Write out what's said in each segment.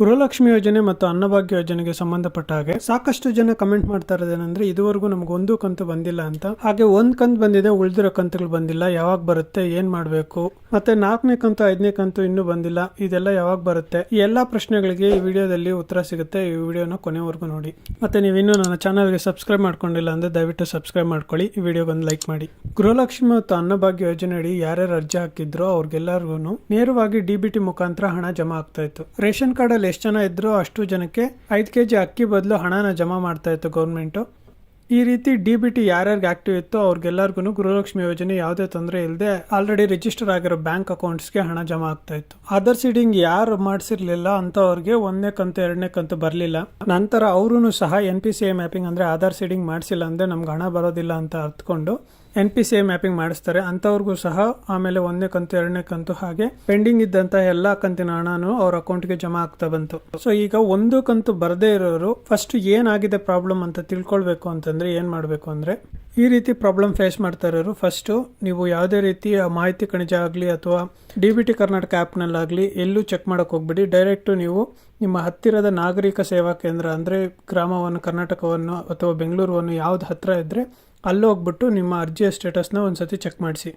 ಗೃಹಲಕ್ಷ್ಮಿ ಯೋಜನೆ ಮತ್ತು ಅನ್ನಭಾಗ್ಯ ಯೋಜನೆಗೆ ಸಂಬಂಧಪಟ್ಟ ಹಾಗೆ ಸಾಕಷ್ಟು ಜನ ಕಮೆಂಟ್ ಮಾಡ್ತಾ ಇರೋದೇನಂದ್ರೆ ಇದುವರೆಗೂ ನಮ್ಗೆ ಒಂದು ಕಂತು ಬಂದಿಲ್ಲ ಅಂತ. ಹಾಗೆ ಒಂದ್ ಕಂತು ಬಂದಿದೆ, ಉಳಿದಿರೋ ಕಂತುಗಳು ಬಂದಿಲ್ಲ. ಯಾವಾಗ ಬರುತ್ತೆ, ಏನ್ ಮಾಡ್ಬೇಕು? ಮತ್ತೆ ನಾಲ್ಕನೇ ಕಂತು, ಐದನೇ ಕಂತು ಇನ್ನೂ ಬಂದಿಲ್ಲ. ಇದೆಲ್ಲ ಯಾವಾಗ ಬರುತ್ತೆ? ಈ ಎಲ್ಲಾ ಪ್ರಶ್ನೆಗಳಿಗೆ ಈ ವಿಡಿಯೋದಲ್ಲಿ ಉತ್ತರ ಸಿಗುತ್ತೆ. ಈ ವಿಡಿಯೋನ ಕೊನೆವರೆಗೂ ನೋಡಿ. ಮತ್ತೆ ನೀವು ಇನ್ನೂ ನನ್ನ ಚಾನಲ್ಗೆ ಸಬ್ಸ್ಕ್ರೈಬ್ ಮಾಡ್ಕೊಂಡಿಲ್ಲ ಅಂದ್ರೆ ದಯವಿಟ್ಟು ಸಬ್ಸ್ಕ್ರೈಬ್ ಮಾಡ್ಕೊಳ್ಳಿ. ಈ ವಿಡಿಯೋಗೆ ಒಂದು ಲೈಕ್ ಮಾಡಿ. ಗೃಹಲಕ್ಷ್ಮಿ ಮತ್ತು ಅನ್ನಭಾಗ್ಯ ಯೋಜನೆ ಅಡಿ ಯಾರ್ಯಾರು ಅರ್ಜಿ ಹಾಕಿದ್ರು ಅವ್ರಿಗೆಲ್ಲರಿಗೂ ನೇರವಾಗಿ ಡಿಬಿಟಿ ಮುಖಾಂತರ ಹಣ ಜಮಾ ಆಗ್ತಾ ಇತ್ತು. ರೇಷನ್ ಕಾರ್ಡ್ ಅಲ್ಲಿ ಎಷ್ಟು ಜನ ಇದ್ದರೂ ಅಷ್ಟು ಜನಕ್ಕೆ ಐದು ಕೆ ಜಿ ಅಕ್ಕಿ ಬದಲು ಹಣನ ಜಮಾ ಮಾಡ್ತಾ ಇತ್ತು ಗೌರ್ಮೆಂಟು. ಈ ರೀತಿ ಡಿ ಬಿ ಟಿ ಯಾರ್ಯಾರಿಗೆ ಆಕ್ಟಿವ್ ಇತ್ತು ಅವ್ರಿಗೆಲ್ಲರಿಗೂ ಗೃಹಲಕ್ಷ್ಮಿ ಯೋಜನೆ ಯಾವುದೇ ತೊಂದರೆ ಇಲ್ಲದೆ ಆಲ್ರೆಡಿ ರಿಜಿಸ್ಟರ್ ಆಗಿರೋ ಬ್ಯಾಂಕ್ ಅಕೌಂಟ್ಸ್ಗೆ ಹಣ ಜಮಾ ಆಗ್ತಾ ಇತ್ತು. ಆಧಾರ್ ಸೀಡಿಂಗ್ ಯಾರು ಮಾಡಿಸಿರ್ಲಿಲ್ಲ ಅಂತವ್ರಿಗೆ ಒಂದನೇ ಕಂತು, ಎರಡನೇ ಕಂತು ಬರಲಿಲ್ಲ. ನಂತರ ಅವರು ಸಹ N P C A mapping ಅಂದರೆ ಆಧಾರ್ ಸೀಡಿಂಗ್ ಮಾಡಿಸಿಲ್ಲ ಅಂದರೆ ನಮ್ಗೆ ಹಣ ಬರೋದಿಲ್ಲ ಅಂತ ಅರ್ಥಕೊಂಡು N P C I mapping ಮಾಡಿಸ್ತಾರೆ, ಅಂಥವ್ರಿಗೂ ಸಹ ಆಮೇಲೆ ಒಂದನೇ ಕಂತು, ಎರಡನೇ ಕಂತು ಹಾಗೆ ಪೆಂಡಿಂಗ್ ಇದ್ದಂಥ ಎಲ್ಲ ಕಂತಿನ ಹಣನು ಅವ್ರ ಅಕೌಂಟ್ಗೆ ಜಮಾ ಆಗ್ತಾ ಬಂತು. ಸೊ ಈಗ ಒಂದು ಕಂತು ಬರದೇ ಇರೋರು ಫಸ್ಟ್ ಏನಾಗಿದೆ ಪ್ರಾಬ್ಲಮ್ ಅಂತ ತಿಳ್ಕೊಳ್ಬೇಕು ಅಂತಂದ್ರೆ ಏನು ಮಾಡಬೇಕು ಅಂದರೆ, ಈ ರೀತಿ ಪ್ರಾಬ್ಲಮ್ ಫೇಸ್ ಮಾಡ್ತಾ ಇರೋರು ಫಸ್ಟು ನೀವು ಯಾವುದೇ ರೀತಿಯ ಮಾಹಿತಿ ಕಣಿಜ ಆಗಲಿ ಅಥವಾ ಡಿ ಬಿ ಟಿ ಕರ್ನಾಟಕ ಆ್ಯಪ್ನಲ್ಲಾಗಲಿ ಎಲ್ಲೂ ಚೆಕ್ ಮಾಡೋಕೆ ಹೋಗ್ಬಿಡಿ. ಡೈರೆಕ್ಟು ನೀವು ನಿಮ್ಮ ಹತ್ತಿರದ ನಾಗರಿಕ ಸೇವಾ ಕೇಂದ್ರ ಅಂದರೆ ಗ್ರಾಮವನ್ನು, ಕರ್ನಾಟಕವನ್ನು ಅಥವಾ ಬೆಂಗಳೂರನ್ನು ಯಾವ್ದು ಹತ್ತಿರ ಇದ್ದರೆ ಅಲ್ಲಿ ಹೋಗ್ಬಿಟ್ಟು ನಿಮ್ಮ ಅರ್ಜಿಯ ಸ್ಟೇಟಸ್ನ ಒಂದ್ಸತಿ ಚೆಕ್ ಮಾಡಿಸಿ.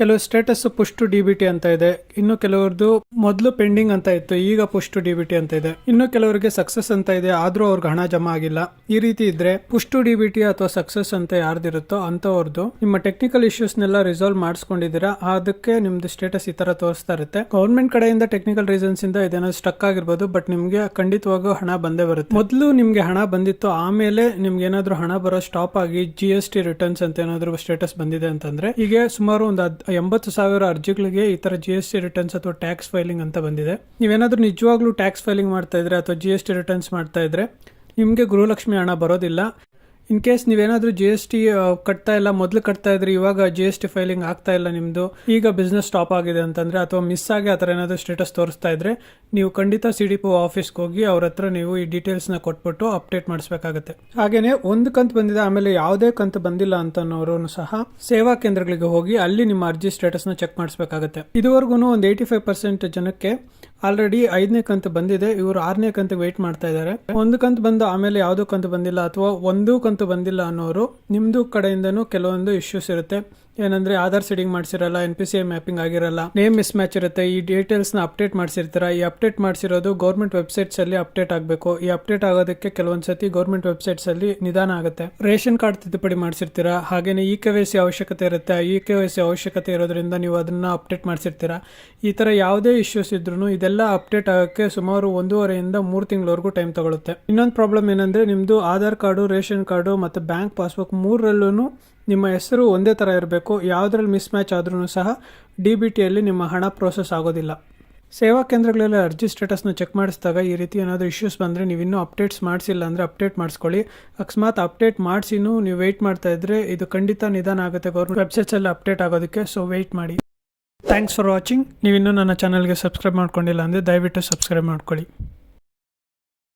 ಕೆಲವು ಸ್ಟೇಟಸ್ ಪುಷ್ ಟು ಡಿ ಅಂತ ಇದೆ. ಇನ್ನು ಕೆಲವರದು ಮೊದಲು ಪೆಂಡಿಂಗ್ ಅಂತ ಇತ್ತು, ಈಗ ಪುಷ್ ಟು ಡಿ ಅಂತ ಇದೆ. ಇನ್ನು ಕೆಲವರಿಗೆ ಸಕ್ಸಸ್ ಅಂತ ಇದೆ, ಆದ್ರೂ ಅವ್ರಿಗೆ ಹಣ ಜಮಾ ಆಗಿಲ್ಲ. ಈ ರೀತಿ ಇದ್ರೆ ಪುಷ್ ಟು ಡಿ ಅಥವಾ ಸಕ್ಸಸ್ ಅಂತ ಯಾರ್ದಿರುತ್ತೋ ಅಂತವ್ರದ್ದು ನಿಮ್ಮ ಟೆಕ್ನಿಕಲ್ ಇಶ್ಯೂಸ್ನೆಲ್ಲ ರಿಸಾಲ್ವ್ ಮಾಡಿಸ್ಕೊಂಡಿದ್ದೀರಾ, ಅದಕ್ಕೆ ನಿಮ್ದು ಸ್ಟೇಟಸ್ ಈ ತರ ತೋರಿಸ್ತಾ ಇರುತ್ತೆ. ಗೌರ್ಮೆಂಟ್ ಕಡೆಯಿಂದ ಟೆಕ್ನಿಕಲ್ ರೀಸನ್ಸ್ ಇಂದ ಇದೇನೋ ಸ್ಟಕ್ ಆಗಿರ್ಬೋದು ಬಟ್ ನಿಮ್ಗೆ ಖಂಡಿತವಾಗೂ ಹಣ ಬಂದೇ ಬರುತ್ತೆ. ಮೊದಲು ನಿಮ್ಗೆ ಹಣ ಬಂದಿತ್ತು, ಆಮೇಲೆ ನಿಮ್ಗೆ ಏನಾದ್ರು ಹಣ ಬರೋ ಸ್ಟಾಪ್ ಆಗಿ ಜಿ ಎಸ್ ಟಿ ರಿಟರ್ನ್ಸ್ ಅಂತ ಏನಾದ್ರು ಸ್ಟೇಟಸ್ ಬಂದಿದೆ ಅಂತಂದ್ರೆ, ಹೀಗೆ ಸುಮಾರು ಒಂದು ಎಂಬತ್ತು ಸಾವಿರ ಅರ್ಜಿಗಳಿಗೆ ಈ ತರ ಜಿ ಎಸ್ ಟಿ ರಿಟರ್ನ್ಸ್ ಅಥವಾ ಟ್ಯಾಕ್ಸ್ ಫೈಲಿಂಗ್ ಅಂತ ಬಂದಿದೆ. ನೀವೇನಾದರೂ ನಿಜವಾಗ್ಲೂ ಟ್ಯಾಕ್ಸ್ ಫೈಲಿಂಗ್ ಮಾಡ್ತಾ ಇದ್ರೆ ಅಥವಾ ಜಿ ಎಸ್ ಟಿ ರಿಟರ್ನ್ಸ್ ಮಾಡ್ತಾ ಇದ್ರೆ, ನಿಮಗೆ ಗೃಹಲಕ್ಷ್ಮಿ ಹಣ ಬರೋದಿಲ್ಲ. ಇನ್ ಕೇಸ್ ನೀವೇನಾದ್ರೂ ಜಿ ಎಸ್ ಟಿ ಕಟ್ತಾ ಇಲ್ಲ, ಮೊದಲು ಕಟ್ತಾ ಇದ್ರೆ, ಇವಾಗ ಜಿ ಎಸ್ ಟಿ ಫೈಲಿಂಗ್ ಆಗ್ತಾ ಇಲ್ಲ ನಿಮ್ದು, ಈಗ ಬಿಸ್ನೆಸ್ ಸ್ಟಾಪ್ ಆಗಿದೆ ಅಂತಂದ್ರೆ, ಅಥವಾ ಮಿಸ್ ಆಗಿ ಆ ಥರ ಏನಾದರೂ ಸ್ಟೇಟಸ್ ತೋರಿಸ್ತಾ ಇದ್ರೆ, ನೀವು ಖಂಡಿತ ಸಿ ಡಿ ಪಿ ಆಫೀಸ್ಗೆ ಹೋಗಿ ಅವ್ರ ಹತ್ರ ನೀವು ಈ ಡೀಟೇಲ್ಸ್ನ ಕೊಟ್ಬಿಟ್ಟು ಅಪ್ಡೇಟ್ ಮಾಡಿಸ್ಬೇಕಾಗುತ್ತೆ. ಹಾಗೆಯೇ ಒಂದು ಕಂತು ಬಂದಿದೆ, ಆಮೇಲೆ ಯಾವುದೇ ಕಂತು ಬಂದಿಲ್ಲ ಅಂತ ಅಂತನೋರು ಸಹ ಸೇವಾ ಕೇಂದ್ರಗಳಿಗೆ ಹೋಗಿ ಅಲ್ಲಿ ನಿಮ್ಮ ಅರ್ಜಿ ಸ್ಟೇಟಸ್ನ ಚೆಕ್ ಮಾಡಿಸ್ಬೇಕಾಗುತ್ತೆ. ಇದುವರೆಗೂ ಒಂದು ಏಯ್ಟಿ ಫೈವ್ ಪರ್ಸೆಂಟ್ ಜನಕ್ಕೆ ಆಲ್ರೆಡಿ ಐದನೇ ಕಂತು ಬಂದಿದೆ. ಇವರು ಆರನೇ ಕಂತು ವೇಟ್ ಮಾಡ್ತಾ ಇದ್ದಾರೆ. ಒಂದು ಕಂತು ಬಂದು ಆಮೇಲೆ ಯಾವುದೋ ಕಂತು ಬಂದಿಲ್ಲ ಅಥವಾ ಒಂದು ಕಂತು ಬಂದಿಲ್ಲ ಅನ್ನೋರು ನಿಮ್ದು ಕಡೆಯಿಂದನೂ ಕೆಲವೊಂದು ಇಶ್ಯೂಸ್ ಇರುತ್ತೆ. ಏನಂದ್ರೆ Aadhaar setting ಮಾಡಿಸಿರಲ್ಲ N P C I mapping ಆಗಿರಲ್ಲ ನೇಮ್ ಮಿಸ್ ಮ್ಯಾಚ್ ಇರುತ್ತೆ, ಈ ಡೀಟೇಲ್ಸ್ನ ಅಪ್ಡೇಟ್ ಮಾಡಿಸಿರ್ತೀರ? ಈ ಅಪ್ಡೇಟ್ ಮಾಡಿಸಿರೋದು ಗೌರ್ಮೆಂಟ್ ವೆಬ್ಸೈಟ್ಸ್ ಅಲ್ಲಿ ಅಪ್ಡೇಟ್ ಆಗಬೇಕು. ಈ ಅಪ್ಡೇಟ್ ಆಗೋದಕ್ಕೆ ಕೆಲವೊಂದ್ಸತಿ ಗೌರ್ಮೆಂಟ್ ವೆಬ್ಸೈಟ್ಸ್ ಅಲ್ಲಿ ನಿಧಾನ ಆಗುತ್ತೆ. ರೇಷನ್ ಕಾರ್ಡ್ ತಿದ್ದುಪಡಿ ಮಾಡಿಸಿರ್ತೀರಾ? ಹಾಗೇನೆ ಇ ಕೆ ವೈ ಸಿ ಅವಶ್ಯಕತೆ ಇರುತ್ತೆ. ಇ ಕೆ ವೈ ಸಿ ಅವಶ್ಯಕತೆ ಇರೋದ್ರಿಂದ ನೀವು ಅದನ್ನ ಅಪ್ಡೇಟ್ ಮಾಡಿಸಿರ್ತೀರಾ? ಈ ತರ ಯಾವುದೇ ಇಶ್ಯೂಸ್ ಇದ್ರೂ ಇದೆಲ್ಲ ಅಪ್ಡೇಟ್ ಆಗೋಕ್ಕೆ ಸುಮಾರು ಒಂದೂವರೆಯಿಂದ ಮೂರು ತಿಂಗಳವರೆಗೂ ಟೈಮ್ ತಗೊಳುತ್ತೆ. ಇನ್ನೊಂದು ಪ್ರಾಬ್ಲಮ್ ಏನಂದ್ರೆ ನಿಮ್ದು ಆಧಾರ್ ಕಾರ್ಡು, ರೇಷನ್ ಕಾರ್ಡು ಮತ್ತು ಬ್ಯಾಂಕ್ ಪಾಸ್ಬುಕ್ ಮೂರರಲ್ಲೂ ನಿಮ್ಮ ಹೆಸರು ಒಂದೇ ಥರ ಇರಬೇಕು, ಯಾವುದ್ರಲ್ಲಿ ಮಿಸ್ ಮ್ಯಾಚ್ ಆದ್ರೂ ಸಹ ಡಿ ಬಿ ಟಿಯಲ್ಲಿ ನಿಮ್ಮ ಹಣ ಪ್ರೋಸೆಸ್ ಆಗೋದಿಲ್ಲ. ಸೇವಾ ಕೇಂದ್ರಗಳಲ್ಲಿ ಅರ್ಜಿ ಸ್ಟೇಟಸ್ನ ಚೆಕ್ ಮಾಡಿಸಿದಾಗ ಈ ರೀತಿ ಏನಾದರೂ ಇಶ್ಯೂಸ್ ಬಂದರೆ ನೀವು ಇನ್ನೂ ಅಪ್ಡೇಟ್ಸ್ ಮಾಡಿಸಿಲ್ಲ ಅಂದರೆ ಅಪ್ಡೇಟ್ ಮಾಡಿಸ್ಕೊಳ್ಳಿ. ಅಕಸ್ಮಾತ್ ಅಪ್ಡೇಟ್ ಮಾಡಿಸಿನೂ ನೀವು ವೆಯ್ಟ್ ಮಾಡ್ತಾ ಇದ್ದರೆ ಇದು ಖಂಡಿತ ನಿಧಾನ ಆಗುತ್ತೆ. ಗೌರ್ಮೆಂಟ್ ವೆಬ್ಸೈಟ್ಸಲ್ಲಿ ಅಪ್ಡೇಟ್ ಆಗೋದಕ್ಕೆ ಸೊ ವೆಯ್ಟ್ ಮಾಡಿ. ಥ್ಯಾಂಕ್ಸ್ ಫಾರ್ ವಾಚಿಂಗ್ ನೀವು ಇನ್ನೂ ನನ್ನ ಚಾನಲ್ಗೆ ಸಬ್ಸ್ಕ್ರೈಬ್ ಮಾಡ್ಕೊಂಡಿಲ್ಲ ಅಂದರೆ ದಯವಿಟ್ಟು ಸಬ್ಸ್ಕ್ರೈಬ್ ಮಾಡ್ಕೊಳ್ಳಿ.